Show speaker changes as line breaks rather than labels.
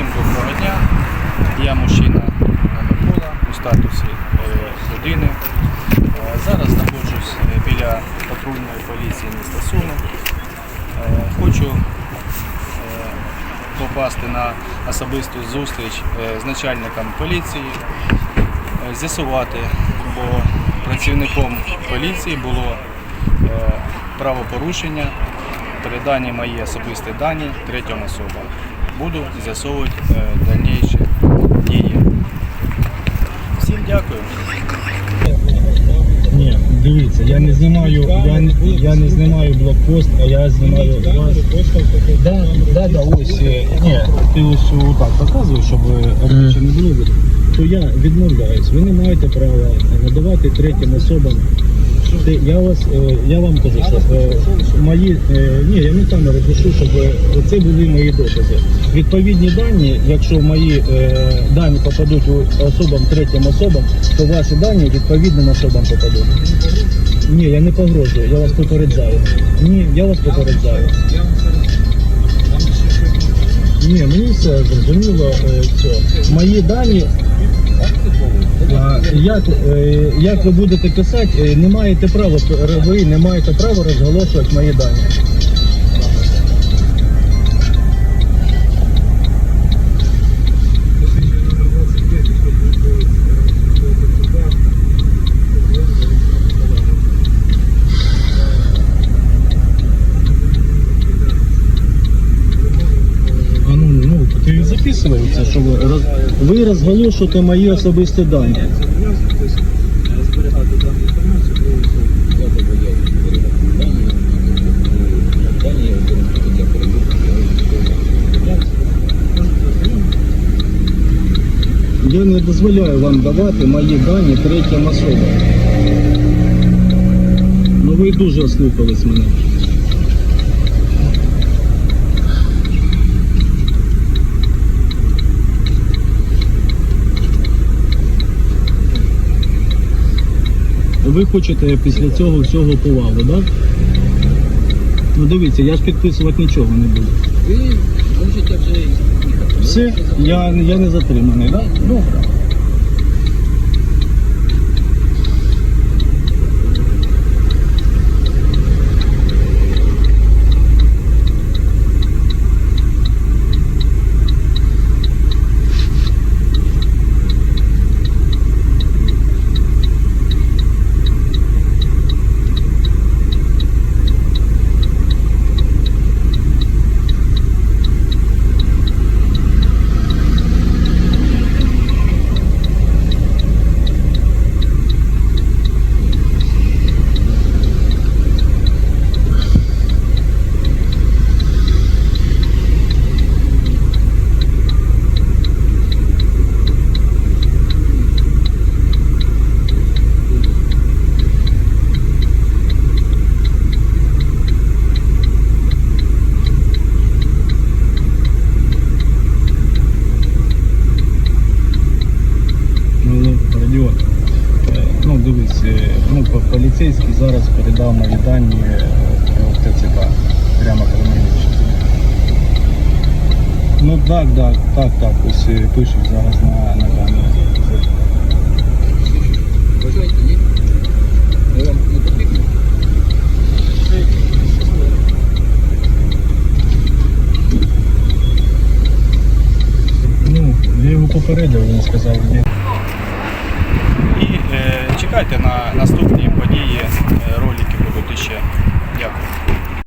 Всім доброго дня. Я мужчина Микола у статусі е, людини. Е, Зараз знаходжусь е, біля патрульної поліції міста Суми. Хочу попасти на особисту зустріч з начальником поліції, з'ясувати, бо працівником поліції було правопорушення, передані мої особисті дані третім особам. Буду з'ясовувати е, дальніші дії. Всім дякую.
Ні, дивіться, я не знімаю, я, не- я не знімаю блокпост, а я знімаю вас. Да, да, да, ось, е, ні, ти ось отак показуєш, щоб обличчя не було видно. То я відмовляюсь, ви не маєте права надавати третім особам. Я вас, е, я вам кажу, що е, мої, е, ні, я не камеру пишу, щоб це були мої докази. Відповідні дані, якщо мої дані попадуть особам, третім особам, то ваші дані відповідним особам попадуть. Ні, я не погрожую, я вас попереджаю. Ні, я вас попереджаю. Ні, мені все зрозуміло. Мої дані. Як, е, як ви будете писати, е, не маєте права, ви не маєте права розголошувати мої дані. Ти що ви, роз, ви розголошуєте мої особисті дані.
Я
не дозволяю вам давати мої дані третім особам. Ну ви дуже ослухались мене. Ви хочете після цього всього повагу, так? Да? Ну дивіться, я ж підписувати нічого не буду.
Ви можете вже їхати.
Все, я, я не затриманий, так? Да? Добре. Ну, радіо. Е, Ну, дивись, е, ну, по- поліцейський зараз передав мої дані е, в ТЦК. Прямо хронологічно. Ну так, так, так, так, ось е, пишуть зараз на, на камеру.
Ні? Вам не потрібно?
Ну, я його попередив, він сказав, ні.
І е, чекайте на наступну події, е, ролики будуть ще. Дякую.